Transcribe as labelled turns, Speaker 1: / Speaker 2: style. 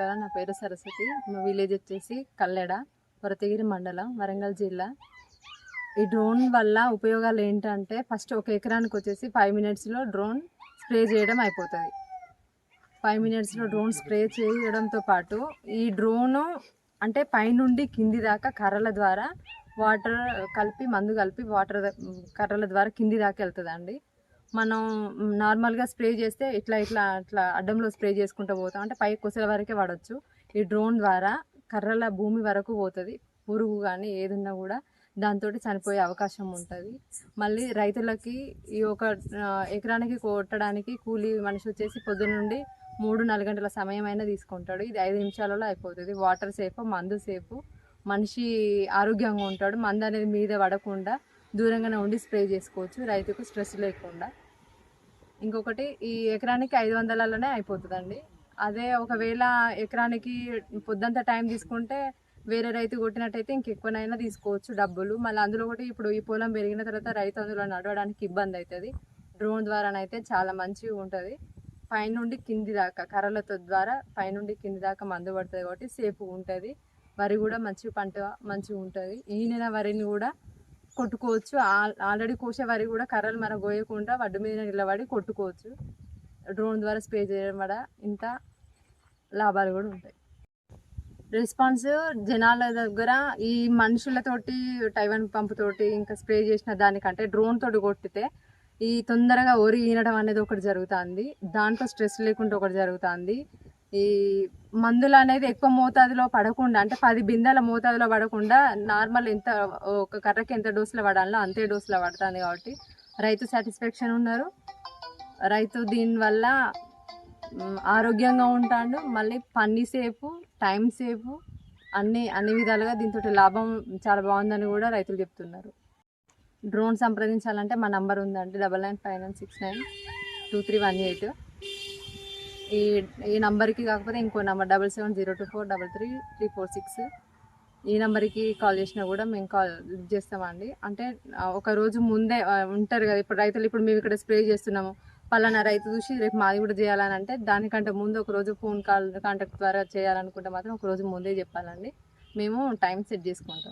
Speaker 1: నమస్కారం. నా పేరు సరస్వతి. మా విలేజ్ వచ్చేసి కల్లెడ వరతగిరి మండలం వరంగల్ జిల్లా. ఈ డ్రోన్ వల్ల ఉపయోగాలు ఏంటంటే ఫస్ట్ ఒక ఎకరానికి వచ్చేసి ఫైవ్ మినిట్స్లో డ్రోన్ స్ప్రే చేయడం అయిపోతుంది. ఫైవ్ మినిట్స్లో డ్రోన్ స్ప్రే చేయడంతో పాటు ఈ డ్రోను అంటే పైనుండి కింది దాకా కర్రల ద్వారా వాటర్ కలిపి మందు కలిపి వాటర్ కర్రల ద్వారా కింది దాకా వెళ్తుందండి. మనం నార్మల్గా స్ప్రే చేస్తే ఇట్లా ఇట్లా అట్లా అడ్డంలో స్ప్రే చేసుకుంటూ పోతాం. అంటే పై కొసల వరకే పడవచ్చు ఈ డ్రోన్ ద్వారా కర్రల భూమి వరకు పోతుంది. పురుగు కానీ ఏదున్నా కూడా దాంతో చనిపోయే అవకాశం ఉంటుంది. మళ్ళీ రైతులకి ఈ ఒక ఎకరానికి కొట్టడానికి కూలీ మనిషి వచ్చేసి పొద్దున్న నుండి మూడు నాలుగు గంటల సమయం అయినా తీసుకుంటాడు. ఇది ఐదు నిమిషాలలో అయిపోతుంది. వాటర్ సేఫ్ మందు సేఫ్. మనిషి ఆరోగ్యంగా ఉంటాడు. మందు అనేది మీద పడకుండా దూరంగానే ఉండి స్ప్రే చేసుకోవచ్చు. రైతుకు స్ట్రెస్ లేకుండా. ఇంకొకటి ఈ ఎకరానికి ఐదు వందలలోనే అయిపోతుందండి. అదే ఒకవేళ ఎకరానికి పొద్దంతా టైం తీసుకుంటే వేరే రైతు కొట్టినట్టయితే ఇంకెక్కువనైనా తీసుకోవచ్చు డబ్బులు. మళ్ళీ అందులో ఒకటి ఇప్పుడు ఈ పొలం పెరిగిన తర్వాత రైతు అందులో నడవడానికి ఇబ్బంది అవుతుంది డ్రోన్ ద్వారానైతే చాలా మంచిగా ఉంటుంది. పైనుండి కింది దాకా కర్రలతో ద్వారా పైనుండి కింది దాకా మందు పడుతుంది కాబట్టి సేఫ్ ఉంటుంది. వరి కూడా మంచి పంట మంచిగా ఉంటుంది. ఈ నెల వరిని కూడా కొట్టుకోవచ్చు. ఆల్రెడీ కోసే వరి కూడా కర్రలు మనం గోయకుండా వడ్డు మీద నిలబడి కొట్టుకోవచ్చు. డ్రోన్ ద్వారా స్ప్రే చేయడం వల్ల ఇంత లాభాలు కూడా ఉంటాయి. రెస్పాన్స్ జనాల దగ్గర ఈ మనుషులతోటి టైవన్ పంపుతోటి ఇంకా స్ప్రే చేసిన దానికంటే డ్రోన్ తోటి కొట్టితే ఈ తొందరగా ఒరి ఈనడం అనేది ఒకటి జరుగుతుంది. దాంట్లో స్ట్రెస్ లేకుండా ఒకటి జరుగుతుంది. ఈ మందులు అనేది ఎక్కువ మోతాదులో పడకుండా అంటే పది బిందెల మోతాదులో పడకుండా నార్మల్ ఎంత ఒక కర్రకి ఎంత డోసులో పడాలో అంతే డోసులో పడుతుంది కాబట్టి రైతు సాటిస్ఫాక్షన్ ఉన్నారు. రైతు దీనివల్ల ఆరోగ్యంగా ఉంటాడు. మళ్ళీ పని సేపు టైం సేపు అన్ని అన్ని విధాలుగా దీంతో లాభం చాలా బాగుందని కూడా రైతులు చెప్తున్నారు. డ్రోన్ సంప్రదించాలంటే మా నంబర్ ఉందండి double nine five nine six nine two three one eight. ఈ ఈ నంబర్కి కాకపోతే ఇంకో number double seven zero two four double three three four six. ఈ నెంబర్కి కాల్ చేసినా కూడా మేము కాల్ లిఫ్ట్ చేస్తామండి. అంటే ఒక రోజు ముందే ఉంటారు కదా ఇప్పుడు రైతులు ఇప్పుడు మేము ఇక్కడ స్ప్రే చేస్తున్నాము. పలానా రైతు చూసి రేపు మాది కూడా చేయాలని అంటే దానికంటే ముందు ఒక రోజు ఫోన్ కాల్ కాంటాక్ట్ ద్వారా చేయాలనుకుంటే మాత్రం ఒక రోజు ముందే చెప్పాలండి. మేము టైం సెట్ చేసుకుంటాం.